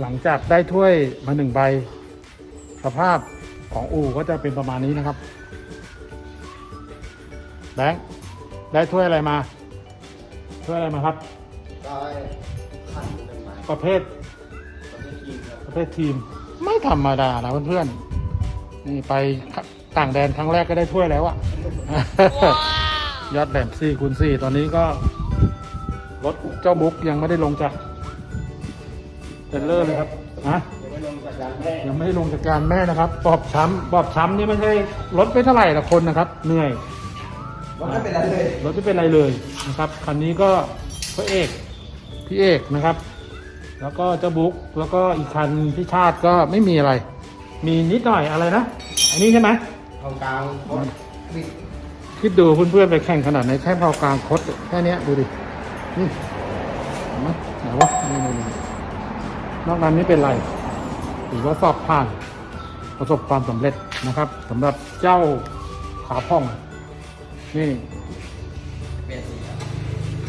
หลังจากได้ถ้วยมาหนึ่งใบ สภาพของอู่ก็จะเป็นประมาณนี้นะครับแบงค์ได้ถ้วยอะไรมา ถ้วยอะไรมาครับ ได้ขันเป็นไม้ประเภทประเภททีมครับประเภททีม ไม่ธรรมดานะเพื่อนๆนี่ไปต่างแดนครั้งแรกก็ได้ถ้วยแล้วอะยอดแหลมสี่คูณสี่ตอนนี้ก็รถเจ้าบุ๊กยังไม่ได้ลงจาก เทรลเลอร์เลยครับฮะยังไม่ลงจากการแม่ยังไม่ได้ลงจากการแม่นะครับ บอบช้ำบอบช้ำนี่ไม่ใช่รถไม่เท่าไหร่ละคนนะครับ เหนื่อยว่าไม่เป็นไรเลยรถไม่เป็นไรเลยนะครับคันนี้ก็พระเอกพี่เอกนะครับ แล้วก็เจ้าบุ๊กแล้วก็อีกคันพี่ชาติก็ไม่มีอะไร มีนิดหน่อยอะไรนะอันนี้ใช่ไหมตรงกลางโคตรบิดคิดดูเพื่อนๆไปแข่งขนาดไหนแค่เผากลางคดแค่เนี้ยดูดินี่เห็นไหมไหนวะ นี่นี่นี่นอกนั้นไม่เป็นไรถือว่าสอบผ่านประสบความสำเร็จนะครับสำหรับเจ้าขาพ่อง นี่เปลี่ยนสีครับ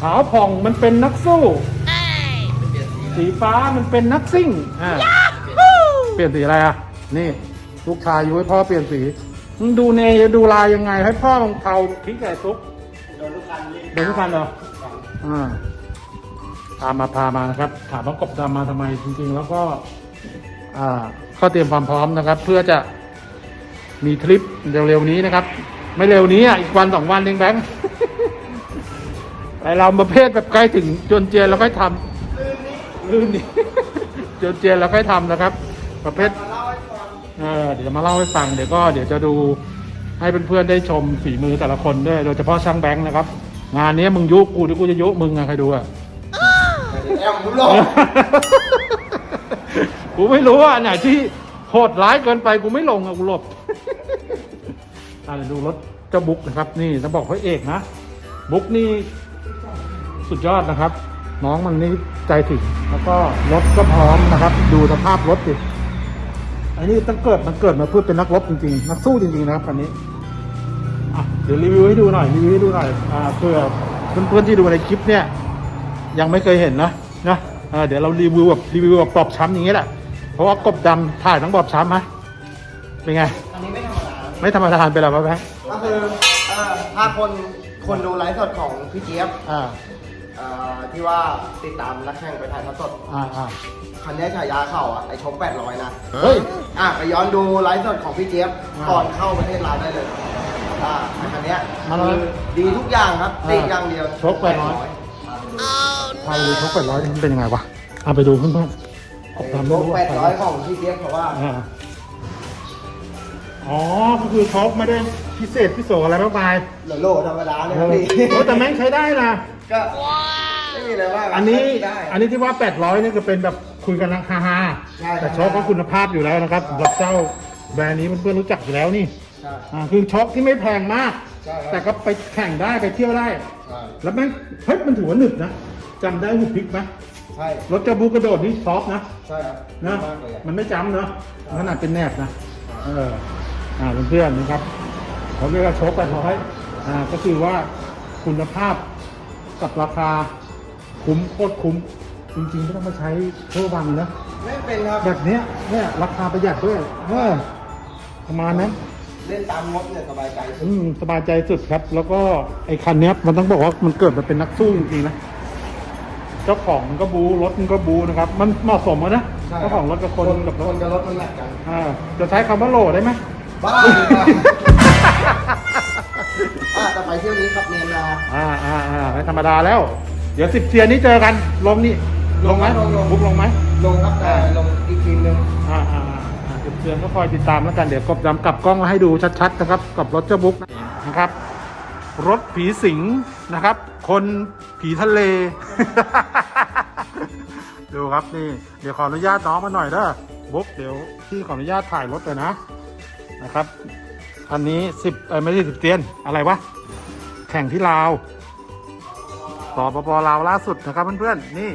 ขาวผ่องมันเป็นนักสู้เปลี่ยนสีสีฟ้ามันเป็นนักซิ่งอ่าเปลี่ยนสีอะไรอะ นี่ ลูกชายอยู่ให้พ่อเปลี่ยนสีมึงดูเนยดูลายยังไง ให้พ่อลองเทาพริกไก่ซุปโดนลูกคันเล่นเดินทุกคันเหรอสองอ่า พามาพามานะครับ ถามว่ากบดำมาทำไมจริงๆ แล้วก็อ่าก็เตรียมความพร้อมนะครับ เพื่อจะมีทริปเร็วๆนี้นะครับ ไม่เร็วนี้อะอีกวันสองวันเองแบงค์แต่เราประเภทแบบใกล้ถึงจนเจียนเราค่อยทำลื่นนี่จนเจียนเราค่อยทำนะครับ ประเภทมาเล่าให้ฟังเออเดี๋ยวมาเล่าให้ฟังเดี๋ยวก็เดี๋ยวจะดูให้เพื่อนๆได้ชมฝีมือแต่ละคนด้วย โดยเฉพาะช่างแบงค์นะครับ งานนี้มึงยุกูหรือกูจะยุมึงอะใครดูอะ แอมมุลงกูไม่รู้ว่าอันไหนที่โหดร้ายเกินไปกูไม่ลงอะกูหลบอะเดี๋ยวดูรถเจ้าบุ๊กนะครับ นี่ต้องบอกพระเอกนะบุ๊กนี่สุดยอดนะครับ น้องมันนี่ใจถึง แล้วก็รถก็พร้อมนะครับ ดูสภาพรถดิอันนี้ตั้งเกิดมันเกิดมาเพื่อเป็นนักรบจริงๆ นักสู้จริงๆนะครับคันนี้อะเดี๋ยวรีวิวให้ดูหน่อยรีวิวให้ดูหน่อยอ่าเพื่อเพื่อนๆที่ดูในคลิปเนี่ย ยังไม่เคยเห็นนะ นะอ่าเดี๋ยวเรารีวิวแบบรีวิวแบบปลอบช้ำอย่างนี้แหละ เพราะว่ากบดำถ่ายทั้งปลอบช้ำไหมเป็นไง อันนี้ไม่ธรรมดาไม่ธรรมดาเป็นไรวะแบงค์ก็คือเอ่อถ้าคนคนดูไลฟ์สดของพี่เจี๊ยบอ่าเอ่อที่ว่าติดตามนักแข่งไปถ่ายทอดสดอ่าอ่าคันนี้ฉายาเข่าอะไอชก800นะเฮ้ยอะไปย้อนดูไลฟ์สดของพี่เจี๊ยบอ่าก่อนเข้าประเทศลาวได้เลยอ่าไอ้คันเนี้ยมาเลยคือดีทุกอย่างครับอ่าติดอย่างเดียวชก800 พาไปดูชกแปดร้อยมันเป็นยังไงวะเอาไปดูเพื่อนๆกบชดำไม่กรู้แปว่าดร้อยของพี่เจี๊ยบเพราะว่าอ่าอ๋อก็คือชกไม่ได้พิเศษพิโสอะไรมากมายโหลโลธรรมดาเลยเอครับอพี่โอ้แต่แม่งใช้ได้นะก็ไม่มีอะไรมากครับอันนี้ได้อันนี้ที่ว่า 800นี่ก็เป็นแบบคุยกันฮาฮาใช่ๆแต่ชกก็คุณภาพอยู่แล้วนะครับสำหรับเจ้าแบรนด์นี้เพื่อนๆรู้จักอยู่แล้วนี่ใช่อ่าคือชกที่ไม่แพงมากใช่ครับแต่ก็ไปแข่งได้ไปเที่ยวได้ ใช่แล้วแม่งเฮ้ยมันถือว่าหนึบนะจำได้หุบพลิกไหมใช่รถเจ้าบูกระโดดนี่ซอฟต์นะใช่ครับนะมากเลยอะ มันไม่จำเนาะขนาดเป็นแนบนะเอออ่าเพื่อนๆนะครับเขาเรียกว่าโชกแปดร้อยอ่าก็คือว่าคุณภาพกับราคาคุ้มโคตรคุ้มจริงๆไม่ต้องมาใช้เทอร์วังนะ ไม่เป็นครับ แบบเนี้ยเนี่ยราคาประหยัดด้วยเออประมาณนั้น เล่นตามงบเนี่ยสบายใจสุดอืมสบายใจสุดครับ แล้วก็ไอ้คันเนี้ยมันต้องบอกว่ามันเกิดมาเป็นนักสู้จริงๆนะเจ้าของมันก็บูรถมันก็บูนะครับ มันเหมาะสมอะนะใช่เจ้าของรถกับคนกับรคถนกับรถมันแมทกันอ่าจะใช้คำว่าโหลได้ไหม บ้าเลยครับอะแต่ไปเที่ยวนี้ขับเนียนนา อ่าอ่าอ่าไม่ธรรมดาแล้ว เดี๋ยวสิบเทียนนี้เจอกัน ลงนี่ลงไหมลงลง บุ๊กลงไหมลงครับแต่ลงอีกทีมหนึ่งอ่าอ่าอ่าสิบ เทียนก็คอยติดตามแล้วกันเดี๋ยวกบดำกลับกล้องมาให้ดูชัดๆนะครับกับรถเจ้าบุ๊กนะครับ รถผีสิงนะครับ คนผีทะเล ดูครับนี่ เดี๋ยวขออนุญาตน้องมาหน่อยเด้อบุ๊กเดี๋ยวพี่ขออนุญาตถ่ายรถเลยนะนะครับอันนี้สิบเออไม่ใช่สิบเตียนอะไรวะแข่งที่ลาวสปปลาวล่าสุดนะครับเพื่อนๆนี่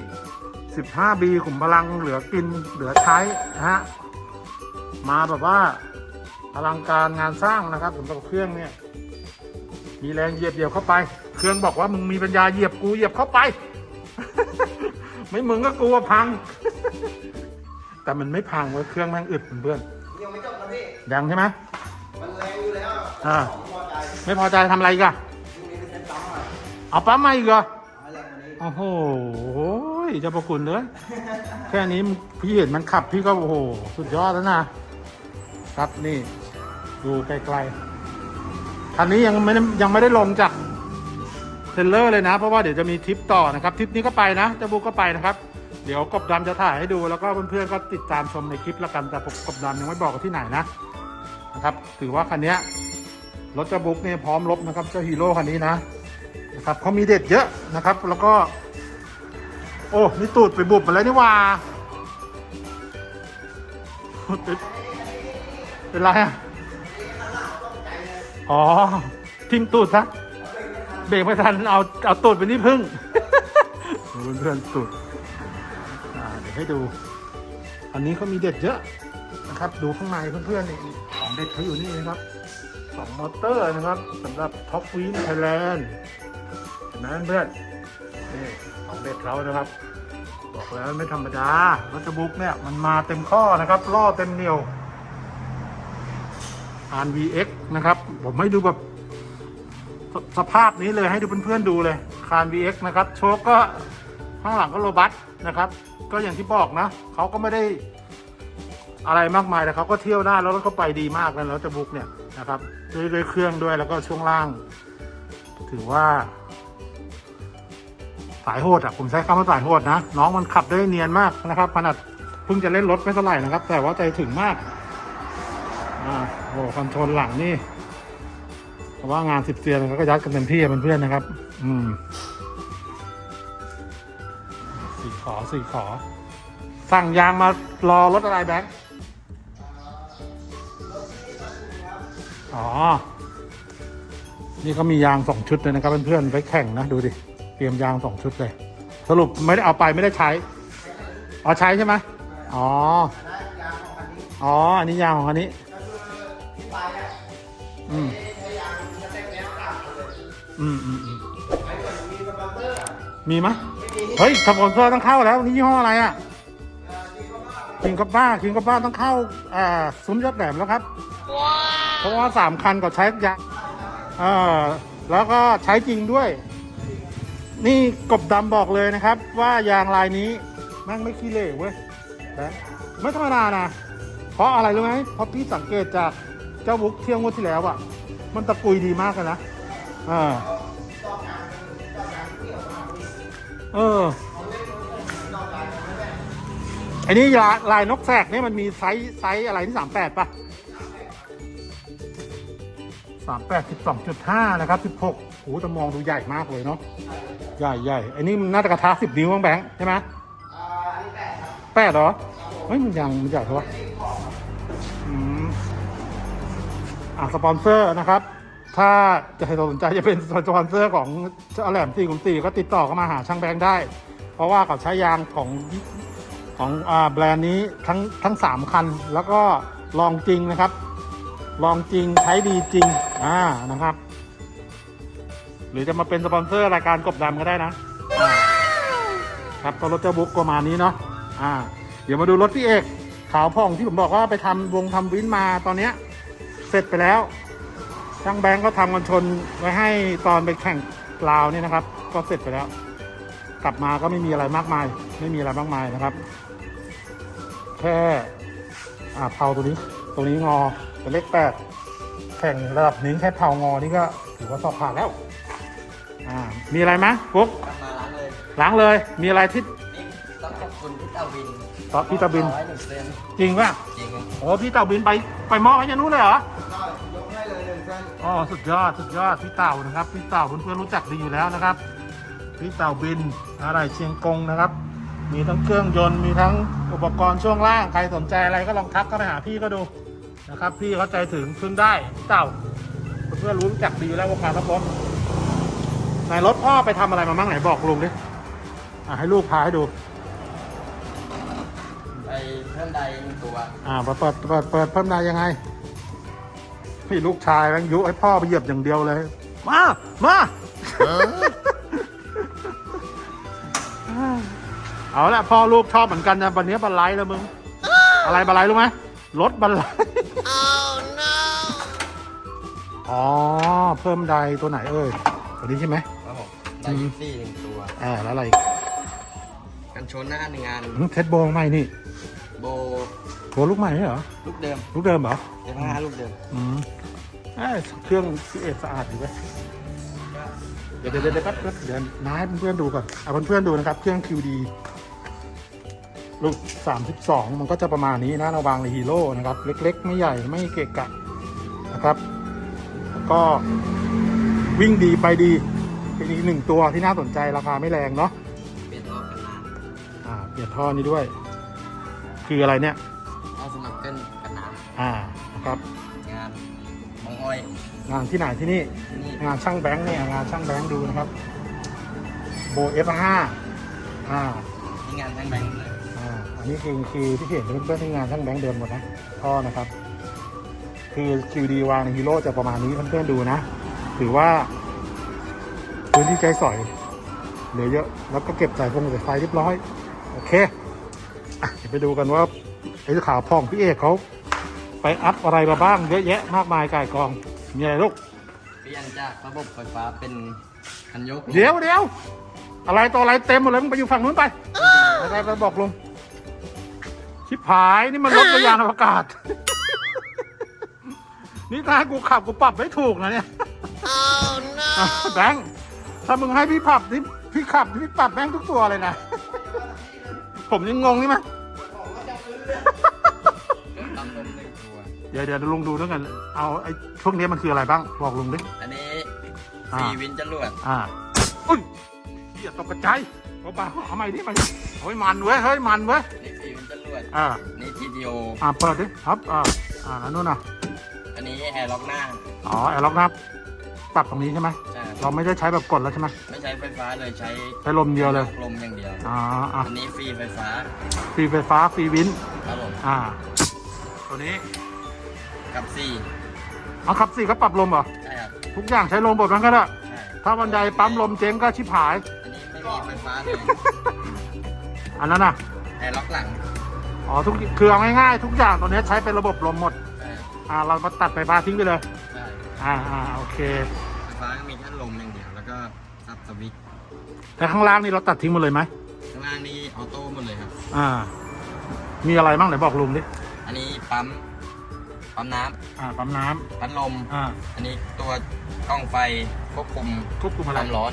15บีขุมพลังเหลือกินเหลือใช้นะฮะ มาแบบว่าอลังการงานสร้างนะครับสำหรับเครื่องเนี่ย มีแรงเหยียบเหยียบเข้าไป เครื่องบอกว่ามึงมีปัญญาเหยียบกูเหยียบเข้าไป ไม่มึงก็กลัวพัง แต่มันไม่พังเว้ยเครื่องแม่งอึดเพื่อนยังไม่จบนะพี่ๆยังใช่ไหมมันแรงอยู่แล้วอ่าของพอใจไม่พอใจทำอะไรอีกอะลูกนี้เป็นเซ็ตปั๊มอะเอาปั๊มมาอีกเหรอเอาแรงกว่านี้โอ้โหเจ้าประคุณเลย แค่นี้พี่เห็นมันขับพี่ก็โอ้โห สุดยอดแล้วนะ ครับนี่ดูไกลๆคันนี้ยังไม่ยังไม่ได้ลงจากเทรลเลอร์เลยนะ เพราะว่าเดี๋ยวจะมีทริปต่อนะครับทริปนี้ก็ไปนะเจ้าบุกก็ไปนะครับ เดี๋ยวกบดำจะถ่ายให้ดูแล้วก็เพื่อนๆก็ติดตามชมในคลิปแล้วกันแต่ผมกบดำยังไม่บอกที่ไหนนะนะครับ ถือว่าคันนี้รถเจ้าบุ๊กเนี่ยพร้อมรบนะครับเจ้าฮีโร่คันนี้นะนะครับเขามีเด็ดเยอะนะครับ แล้วก็ โอ้นี่ตูดไปบุบมาแล้วนี่ว่า เป็นไรอะ อ๋อ ทิมตูดซะ เบรกไม่ทัน เอา เอาตูดไปนี่พึ่งดูเพื่อนตูดเดี๋ยวให้ดู อันนี้เขามีเด็ดเยอะนะครับ ดูข้างในเพื่อนๆนี่ของเด็ดเขาอยู่นี่นะครับสองมอเตอร์นะครับสำหรับท็อปวีนไทยแลนด์เห็นไหมเพื่อนนี่ของเด็ดเขานะครับ บอกแล้วไม่ธรรมดารถบุ๊กเนี่ยมันมาเต็มข้อนะครับล่อเต็มเหนียว อาน VX นะครับ ผมให้ดูแบบสสภาพนี้เลยให้ดูเพื่อนๆดูเลยคาน VX นะครับ โชคก็ข้างหลังก็โรบัสนะครับ ก็อย่างที่บอกนะเขาก็ไม่ได้อะไรมากมายแต่เขาก็เที่ยวได้แล้วรถก็ไปดีมากแล้วรถบุ๊กเนี่ยนะครับด้วยด้วยเครื่องด้วยแล้วก็ช่วงล่าง ถือว่า สายโหดอะผมใช้คำว่าสายโหดนะ น้องมันขับได้เนียนมากนะครับขนาดเพิ่งจะเล่นรถไม่เท่าไหร่นะครับ แต่ว่าใจถึงมาก อ่าโอ้คอนโทรลหลังนี่เพราะว่างานสิบเซียนเขาก็ยัดกันเต็มที่เพื่อนๆนะครับ อืมสี่ขอสี่ขอ สั่งยางมารอรถอะไรแบงค์อ๋อ นี่เขามียางสองชุดเลยนะครับเพื่อนๆไว้แข่งนะดูดิเตรียมยางสองชุดเลย สรุปไม่ได้เอาไปไม่ได้ใช้อ๋อใช้ใช่ไหมอ๋อ อ๋อ อันนี้ยางของอันนี้ ก็คือที่ไปอะอืม ใช้ยางสเต็ปแนวกลางเลยอืมอืมอืมไอ้ส่วนมีสปอนเซอร์อะมีไหมไม่มีเฮ้ยสปอนเซอร์ต้องเข้าแล้วนี่ยี่ห้ออะไรอะเอ่อที่เขาว่าคิงกับบ้าคิงกับบ้าต้องเข้าอ่าซุ้มยอดแหลมแล้วครับเพราะว่าสามคันก็ใช้ยางเอ่าแล้วก็ใช้จริงด้วย นี่กบดำบอกเลยนะครับ ว่ายางลายนี้แม่งไม่ขี้เหร่เว้ยไม่ธรรมดานะเพราะอะไรรู้ไหมเพราะพี่สังเกตจาก เจ้าบุ๊กเที่ยวงวดที่แล้วอะมันตะกุยดีมากเลยนะอ่าเอออ้นี่ลายลายนกแสกนี่มันมีไซส์ไซส์อะไรที่สามแปดป่ะสามแปดสิบสองจุดห้านะครับสิบหกโอ้หแต่มองดูใหญ่มากเลยเนาะใหญ่ใหญ่อ้นี่มันน่าจะกระทะสิบนิ้วบ้างแบงค์ใช่ไหมแปดเหรอเฮ้ยมันยังมันใหญ่เท่าไหร่ อ่าสปอนเซอร์นะครับ ถ้าจะให้สนใจจะเป็นสปอนเซอร์ของแหลมสี่ขุมสี่ก็ติดต่อเข้ามาหาช่างแบงค์ได้ เพราะว่าเขาใช้ยางของของอ่าแบรนด์นี้ทั้งทั้งสามคัน แล้วก็ลองจริงนะครับ ลองจริงใช้ดีจริงอ่านะครับ หรือจะมาเป็นสปอนเซอร์รายการกบดำก็ได้นะครับก็รถเจ้าบุ๊กประมาณนี้เนาะอ่า เดี๋ยวมาดูรถพี่เอกขาวผ่องที่ผมบอกว่าไปทำวงทำวินมาตอนเนี้ย เสร็จไปแล้วช่างแบงก์ก็ทำกันชนไว้ให้ตอนไปแข่งลาวเนี่ยนะครับ ก็เสร็จไปแล้ว กลับมาก็ไม่มีอะไรมากมาย ไม่มีอะไรมากมายนะครับ แค่อ่าเผาตัวนี้ ตัวนี้งอเป็นเลขแปดแข่งระดับนี้แค่เผางอนี่ก็ถือว่าสอบผ่านแล้วอ่ามีอะไรไหมฟุ๊กกลับมาล้างเลยล้างเลย มีอะไรที่นี่ต้องขอบคุณพี่เตาบินต่อพี่ตาบิน ร้อยหนึ่งเซนจริงป่ะจริงครับโอ้พี่เต่าบินไป ไปมอบให้ยานุเลยเหรอ ก็ยกให้เลยหนึ่งเส้นอ๋อสุดยอดสุดยอดพี่เต่านะครับพี่เต่าเพื่อนๆรู้จักดีอยู่แล้วนะครับพี่เต่าบินอะไรเชียงกงนะครับ มีทั้งเครื่องยนต์มีทั้งอุปกรณ์ช่วงล่างใครสนใจอะไรก็ลองทักเข้าไปหาพี่ก็ดูนะครับ พี่เขาใจถึงพึ่งได้พี่เต่าเพื่อนๆรู้จักดีอยู่แล้ววงการรถรถไหนรถพ่อไปทำอะไรมาบ้างไหนบอกลุงดิอะให้ลูกพาให้ดู ไปเพิ่มใดหนึ่งตัวอ่าเปิดเปิดเปิดเปิดเพิ่มนายยังไงพี่ลูกชายแม่งยุให้พ่อไปเหยียบอย่างเดียวเลย มา มาอ่เอาละพ่อลูกชอบเหมือนกันนะวันนี้บันไลแล้วมึง อะไรบันไลรู้ไหมรถบันไลอ๋อ เพิ่มไดตัวไหนเอ่ยตัวนี้ใช่ไหมครับผมไดยิปซี่หนึ่งตัวอ่าแล้วอะไรอีก กันชนหน้าหนึ่งงานอืมเทสโบใหม่นี่ โบโบลูกใหม่เหรอ ลูกเดิมลูกเดิมเหรอ เดี๋ยวห้าลูกเดิมอืมเอ้ยเครื่องซีเอสะอาดดีเว้ยเดี๋ยวเดี๋ยวเดี๋ยวแป๊บแป๊บเดี๋ยวน้าให้เพื่อนๆดูก่อนเอาเพื่อนๆดูนะครับ เครื่อง QD ลูก 32 มันก็จะประมาณนี้นะระวางในฮีโร่นะครับ เล็ก ๆ ไม่ใหญ่ไม่เกะกะนะครับ แล้วก็วิ่งดีไปดีเป็นอีกหนึ่งตัวที่น่าสนใจราคาไม่แรงเนาะ ลี่ยนท่อนี้ด้วย คืออะไรเนี่ยำเอาสมัครเกินกันน้อ่านะครับำงานมองอ้อยงานที่ไหนที่นี่นี่งานช่างแบงค์เนี่ยงานช่างแบงค์ดูนะครับโบเอฟห้าอ่า ที่งานทั้งแบงค์เลยอ่าอันนี้คือคือที่เห็นเพื่อนๆที่งานช่างแบงค์เดิมหมดนะท่อนะครับ คือ QD วางในฮีโร่จะประมาณนี้เพื่อนๆดูนะถือว่าพื้นที่ใจสอยเหลือเยอะ แล้วก็เก็บสายฟงสายไฟเรียบร้อย โอเคอะเดี๋ยวไปดูกันว่าไอ้ข่าวพ่องพี่เอกเขาไปอัพอะไรมาบ้างเยอะแยะมากมายก่ายกอง มีอะไรลูกเปลี่ยนจากระบบไฟฟ้าเป็นคันยกเดี๋ยวเดี๋ยวอะไรต่ออะไรเต็มหมดเลยมึงไปอยู่ฝั่งนู้นไปอะไรไปบอกลุงชิบหายนี่มันรถกระยานอวกาศ นี่ถ้าให้กูขับกูปรับไม่ถูกนะเนี่ยอะแบงค์ถ้ามึงให้พี่ปรับนี่พี่ขับพี่ปรับแม่งทุกตัวเลยนะ ผมยังงงนี่มั้ยเครื่องปั๊มลมหนึ่งตัว เดี๋ยวเดี๋ยวลุงดูด้วยกัน เอาไอ้ช่วงนี้มันคืออะไรบ้าง บอกลุงดิ อันนี้อ่าฟรีวินจรวดอ่า อุ้ยเหี้ยตกกระจายเบาๆเอาใหม่ดิมันเฮ้ยมันเว้ย เฮ้ยมันเว้ย นี่ฟรีวินจรวด อ่า นี่ TTO อ่าเปิดดิครับ อ่า อ่าแล้วนู่นน่ะ อันนี้แอร์ล็อกหน้า อ๋อ แอร์ล็อกนับ ปรับตรงนี้ใช่ไหมใช่เราไม่ได้ใช้แบบกดแล้วใช่ไหมไม่ใช้ไฟฟ้าเลยใช้ใช้ลมเดียวเลยลมอย่างเดียวอ่าอ่าอันนี้ฟรีไฟฟ้าฟรีไฟฟ้าฟรีวินครับผมอ่า ตัวนี้กับสี่เอาขับสี่ก็ปรับลมเหรอใช่ครับทุกอย่างใช้ลมหมดมันก็ได้ใช่ถ้าวันใดปั๊มลมเจ๊งก็ชิบหาย อันนี้ไม่มีไฟฟ้าเลยอันนั้นน่ะแอร์ล็อกหลังอ๋อทุกคือเอาง่ายๆทุกอย่างตัวนี้ใช้เป็นระบบลมหมดใช่ครับอ่าเรามาตัดไฟฟ้าทิ้งไปเลยใช่ อ่าอ่าโอเค ไฟฟ้าก็มีแค่ลมอย่างเดียวแล้วก็ซับสวิตช์แต่ข้างล่างนี่เราตัดทิ้งหมดเลยไหมข้างล่างนี่ออโต้หมดเลยครับ อ่า มีอะไรบ้างไหนบอกลุงดิอันนี้ปั๊มปั๊มน้อ่าปั๊มน้ำำพัดลม อ่าอันนี้ตัวกล้องไฟควบคุมควบคุมคอะไรวามร้อน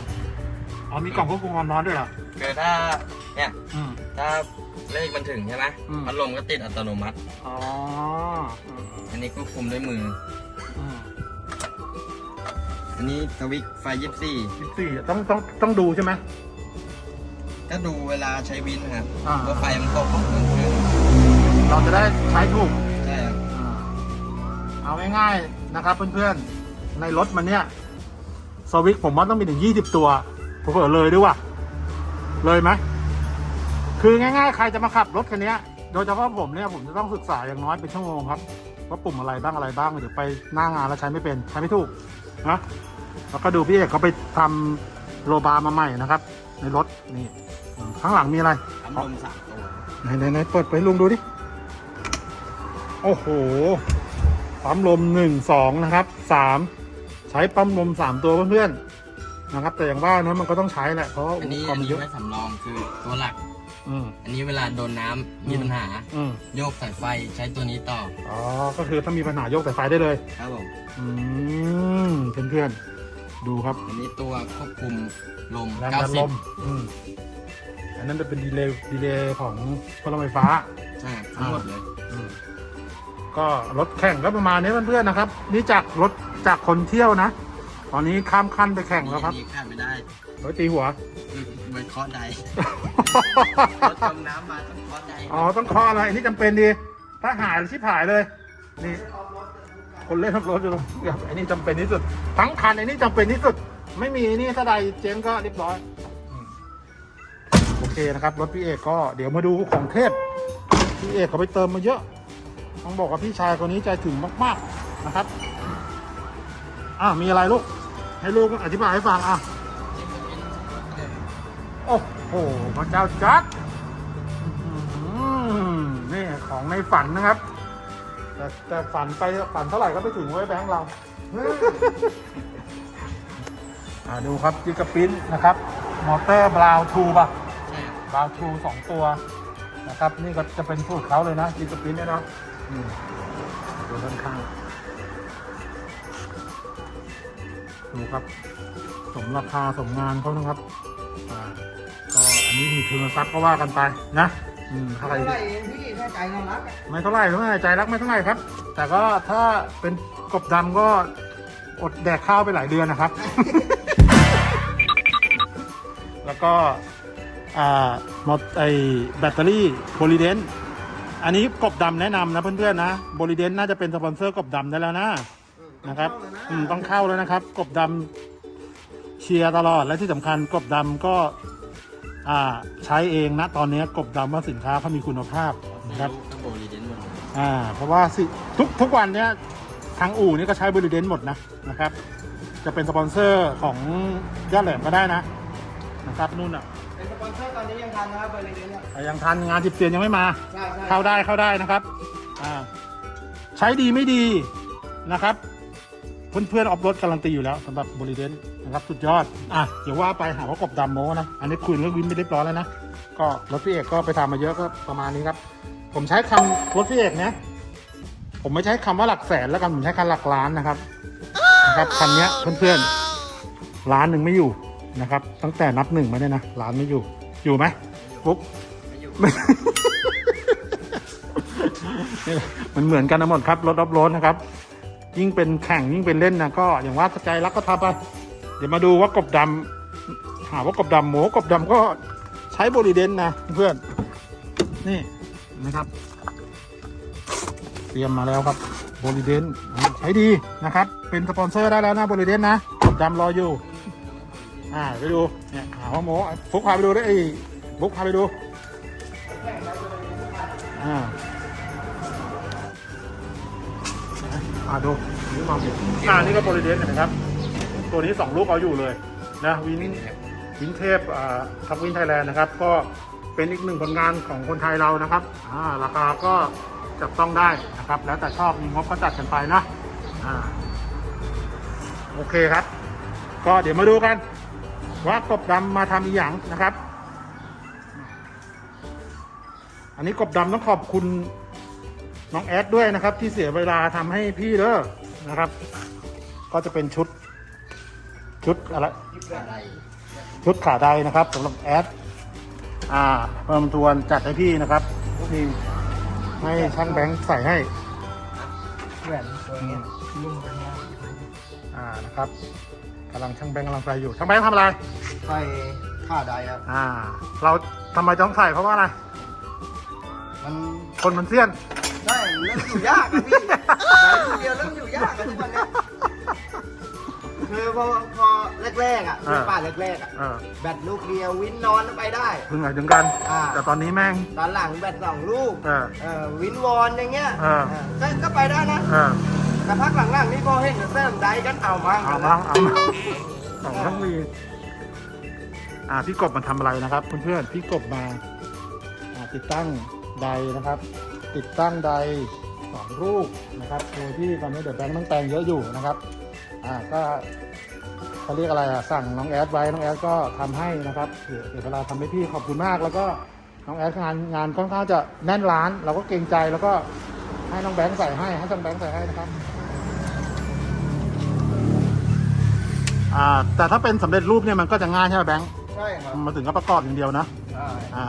อ๋อมีกล่องควบคุมความร้อนด้วยเหรอคือถ้าเนี่ยอืม ถ้าเลขมันถึงใช่ไหมอืม พัดลมก็ติดอัตโนมัติ อ๋ออืมอันนี้ควบคุมด้วยมือ อืม อันนี้สวิตช์ไฟยี่สี่สิบสี่ต้องต้องต้องดูใช่ไหม ก็ดูเวลาใช้วินครับอ่า ว่าไฟมันตกมันขึ้นเราจะได้ใช้ถูก ใช่ครับอ่าเอาง่ายๆนะครับเพื่อนๆ ในรถมันเนี่ยสวิตช์ผมว่าต้องมีถึงยี่สิบตัว ผมเผื่อเลยด้วยว่ะ เลยไหม คือง่ายๆ ใครจะมาขับรถคันเนี้ย โดยเฉพาะผมเนี่ยผมจะต้องศึกษาอย่างน้อยเป็นชั่วโมงครับ ว่าปุ่มอะไรบ้างอะไรบ้าง เดี๋ยวไปหน้างานแล้วใช้ไม่เป็น ใช้ไม่ถูก นะแล้วก็ดูพี่เอกเขาไปทำโลบาร์มาใหม่นะครับ ในรถนี่ข้างหลังมีอะไรปั๊มลมสามตัวไหนไหนไหนเปิดไปลุงดูดิโอ้โหปั๊มลมหนึ่งสองนะครับสามใช้ปั๊มลมสามตัวเพื่อนๆนะครับ แต่อย่างว่านะมันก็ต้องใช้แหละเพราะอันนี้ควาอัมนมันนี้เยอะ ไว้สำรองคือตัวหลัก อืมอันนี้เวลาโดนน้ำมีปัญหา อืมโยกสายไฟใช้ตัวนี้ต่ออ๋อ ก็คือถ้ามีปัญหายกสายไฟได้เลย ครับผมอืมเพื่อนๆดูครับ อันนี้ตัวควบคุมลม แรงดันลม90อืมอันนั้นจะเป็นดีเลย์ดีเลย์ของพลังไฟฟ้าใช่ทั้งหมดเลย อืมก็รถแข่งก็ประมาณนี้เพื่อนๆนะครับ นี่จากรถจากคนเที่ยวนะ ตอนนี้ข้ามขั้นไปแข่งแล้วครับนี่ขาดไม่ได้ รถตีหัวือไว้เคาะใดรถจมน้ำมาต้องเคาะใดอ๋อต้องเคาะอะไรอันนี้จำเป็นดี ถ้าหายชิบหายเลย นี่ คนเล่นรถอยู่ตรงนี้อันนี้จำเป็นที่สุด ทั้งคันอันนี้จำเป็นที่สุด ไม่มีนี่ถ้าใดเจ๊งก็เรียบร้อยอืมโอเคนะครับ รถพี่เอกก็เดี๋ยวมาดูของเทพ พี่เอกเขาไปเติมมาเยอะ ต้องบอกว่าพี่ชายคนนี้ใจถึงมาก ๆ นะครับ อ่ามีอะไรลูก ให้ลูกอธิบายให้ฟังอะ โอ้โหพระเจ้าจัดของในฝันนะครับ แต่แต่ฝันไปฝันเท่าไหร่ก็ไม่ถึงไว้ยแบงค์เราอ่าดูครับจิกกปิ้นนะครับ มอเตอร์บราวทูป่ะใช่ครับบราวทูสองตัวนะครับ นี่ก็จะเป็นสูตรเขาเลยนะจิกกปิ้นเนี่ยเนาะอืมดูด้านข้างดูครับ สมราคาสมงานเขานะครับอ่า ก็อันนี้มีทุนทรัพย์ก็ว่ากันไปนะอืมเท่าไหร่เท่าไหร่เองพี่ถ้าใจเรารักอะไม่เท่าไหร่ไม่เท่าไหร่ใจรักไม่เท่าไหร่ครับ แต่ก็ถ้าเป็นกบดำก็อดแดกข้าวไปหลายเดือนนะครับ แล้วก็อ่ามอไอแบตเตอรี่โพลีเดนอันนี้กบดำแนะนำนะเพื่อนๆนะโพลีเดนน่าจะเป็นสปอนเซอร์กบดำได้แล้วนะนะครับอืมต้องเข้าแล้วนะครับ กบดำเชียร์ตลอดและที่สำคัญกบดำก็ อ่าใช้เองนะตอนนี้กบดำว่าสินค้าเขามีคุณภาพนะครับต้องโบลีเดนหมดเลยอ่าเพราะว่าสิทุกทุกวันเนี้ยทางอู่นี่ก็ใช้บริเดนหมดนะนะครับ จะเป็นสปอนเซอร์ของย่าแหลมก็ได้นะนะครับนู่นอะเป็นสปอนเซอร์ตอนนี้ยังทันนะครับเบอร์ลีเดนเนี่ยแต่ยังทันงานจิบเตียนยังไม่มาใช่ใช่เข้าได้เข้าได้นะครับอ่าใช้ดีไม่ดีนะครับ เพื่อนๆออฟรถการันตีอยู่แล้วสำหรับบริเดนนะครับสุดยอด อะเดี๋ยวว่าไปหาว่ากบดำโม้นะ อันนี้คุยเรื่องวินไม่เรียบร้อยแล้วนะ ก็รถพี่เอกก็ไปทำมาเยอะก็ประมาณนี้ครับ ผมใช้คำรถพี่เอกนะผมไม่ใช้คำว่าหลักแสนแล้วกันผมใช้คำหลักล้านนะครับนะครับคันเนี้ยเพื่อนๆล้านหนึ่งไม่อยู่นะครับ ตั้งแต่นับหนึ่งมาเนี่ยนะล้านไม่อยู่อยู่ไหมปุ๊บไม่อยู่นี่มันเหมือนกันนะหมดครับรถออฟโรดนะครับ ยิ่งเป็นแข่งยิ่งเป็นเล่นนะก็อย่างว่าใจรักก็ทำไป เดี๋ยวมาดูว่ากบดำหาว่ากบดำหมูกบดำก็ใช้บริเดนนะเพื่อนนี่นะครับ เตรียมมาแล้วครับบริเดนใช้ดีนะครับ เป็นสปอนเซอร์ได้แล้วนะบริเดนนะกบดำรออยู่ อ่าไปดูเนี่ยหาว่าโมฟุกพาไปดูได้วยไอ้บุ๊กพาไปดูอ่าอ่าดู นี่มาสิอ่านี่ก็โปรเดนเห็นไหมครับ ตัวนี้สองลูกเอาอยู่เลยนะวินวินเทพอ่าทับวินไทยแลนด์นะครับ ก็เป็นอีกหนึ่งผลงานของคนไทยเรานะครับอ่าราคาก็จับต้องได้นะครับ แล้วแต่ชอบมีงบก็จัดกันไปนะอ่าโอเคครับ ก็เดี๋ยวมาดูกัน ว่ากบดำมาทำอีหยังนะครับ อันนี้กบดำต้องขอบคุณน้องแอดด้วยนะครับ ที่เสียเวลาทำให้พี่เด้อ นะครับ ก็จะเป็นชุด ชุดอะไรอะไร ชุดขาใดนะครับสำหรับแอดอ่าเพิ่มทวนจัดให้พี่นะครับนี่ให้ช่างแบงค์ใส่ให้แหวนตัวเงี้ยลุ่มไปเงี้ยอ่านะครับกำลังช่างแบงค์กำลังใส่อยู่ช่างแบงค์ทำอะไรใส่ข้าใดครับอ่า เราทำไมต้องใส่เพราะว่าอะไรมันคนมันเสี้ยน ใช่เริ่มอยู่ยากอะพี่ใส่ลูกเดียวเริ่มอยู่ยากอะทุกวันเนี้ยคือพอพอแรกๆอะอ่า ป่าแรกๆอะเออแบตลูกเดียววินนอนไปได้ถึงไหนถึงกัน อ่า แต่ตอนนี้แม่ง ตอนหลังแบตสองลูกเออเออวินวอนอย่างเงี้ยอ่า เออก็ก็ไปได้นะเออแต่พักหลังๆนี่พอเห็นเริ่มได้กันเอามั่งเอาบ้างเอาบ้างสองทั้งวีอ่าพี่กบมาทำอะไรนะครับ เพื่อนๆพี่กบมาอ่าติดตั้งไดนะครับ ติดตั้งไดสองรูปนะครับโดยที่ตอนนี้เดี๋ยวแบงค์ต้องแต่งเยอะอยู่นะครับอ่าก็เขาเรียกอะไรอะสั่งน้องแอดไว้น้องแอดก็ทำให้นะครับเดี๋ยวเดี๋ยวเวลาทำให้พี่ขอบคุณมากแล้วก็น้องแอดงานงานค่อนข้างจะแน่นร้าน เราก็เกรงใจแล้วก็ให้น้องแบงค์ใส่ให้ให้ช่างแบงค์ใส่ให้นะครับอ่าแต่ถ้าเป็นสำเร็จรูปเนี่ยมันก็จะง่ายใช่ไหมแบงค์ใช่ครับมาถึงก็ประกอบอย่างเดียวนะใช่อ่า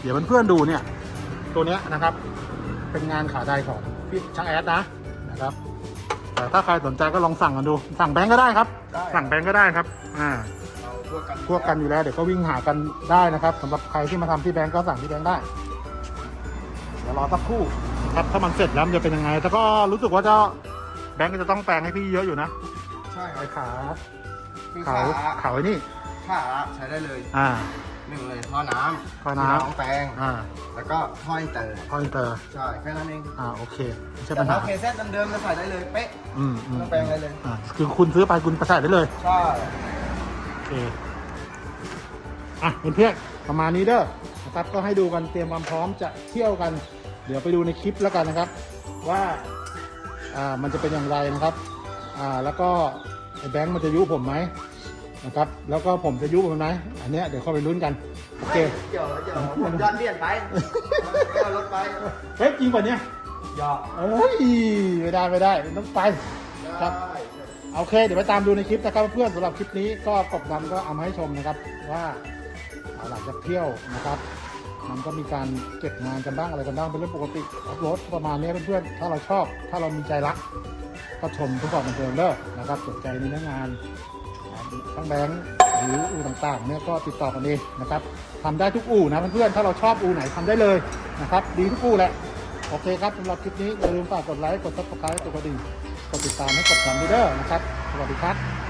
เดี๋ยวเพื่อนๆดูเนี่ย ตัวเนี้ยนะครับ เป็นงานขาใดของพี่ช่างแอดนะนะครับแต่ถ้าใครสนใจก็ลองสั่งกันดู สั่งแบงก์ก็ได้ครับสั่งแบงก์ก็ได้ครับ อ่าเราพวกกันพวกกันอยู่แล้วเดี๋ยวก็วิ่งหากันได้นะครับสำหรับใครที่มาทำที่แบงก์ก็สั่งที่แบงก์ได้ เดี๋ยวรอสักครู่ครับถ้ามันเสร็จแล้วมันจะเป็นยังไงแต่ก็รู้สึกว่าเจ้าแบงก์ก็จะต้องแปลงให้พี่เยอะอยู่นะใช่คไอ้รับขาคือเขาขาเขาไอ้นี่ขาใช้ได้เลย อ่า หนึ่งเลยท่อน้ำท่อน้ำ ที่รองแปลงอ่าแล้วก็ท่ออินเตอร์พอยเตอร์ใช่แค่นั้นเองอ่าโอเคไม่ใช่แต่ปัญถ้าหาเคเซตเดิมๆจะใส่ได้เลยเป๊ะ อืมอืมต้องแปลงอะไรเลย อ่าคือคุณซื้อไปคุณประสาทได้เลย ใช่โอเค อะเพื่อนๆประมาณนี้เด้อนะครับก็ให้ดูกันเตรียมความพร้อมจะเที่ยวกันเดี๋ยวดี๋ยวไปดูในคลิปแล้วกันนะครับ ว่า อ่ามันจะเป็นอย่างไรนะครับ อ่าแล้วก็ไอ้แบงค์มันจะยุผมไหม นะครับ แล้วก็ผมจะยุมันไหมอันเนี้ยเดี๋ยวเข้าไปลุ้นกัน โอเค เดี๋ยวเดี๋ยวผมย้อนเลี่ยนไปเอารถไปเฮ้ยจริงป่ะเนี่ยหยอกเอ้ยไม่ได้ไม่ได้มันต้องไปครับได้โอเค เดี๋ยวไปตามดูในคลิปนะครับเพื่อนสำหรับคลิปนี้ก็กบดำก็เอามาให้ชมนะครับ ว่าเอาหลังจากเที่ยวนะครับ มันก็มีการเก็บงานกันบ้างอะไรกันบ้างเป็นเรื่องปกติอัพโหลดประมาณนี้เพื่อนๆถ้าเราชอบ ถ้าเรามีใจรักก็ชมทุกความบันเทิงเด้อนะครับสนใจในเนื้องาน ทั้งแบงค์หรืออู่ต่างๆเนี่ยก็ติดต่อกันเองนะครับทำได้ทุกอู่นะเพื่อนๆถ้าเราชอบอู่ไหนทำได้เลยนะครับดีทุกอู่แหละโอเคครับสำหรับคลิปนี้อย่าลืมฝากกดไลค์กดซับสไครต์กดกระดิ่งกดติดตามให้กดติดตามด้วยเด้อนะครับสวัสดีครับ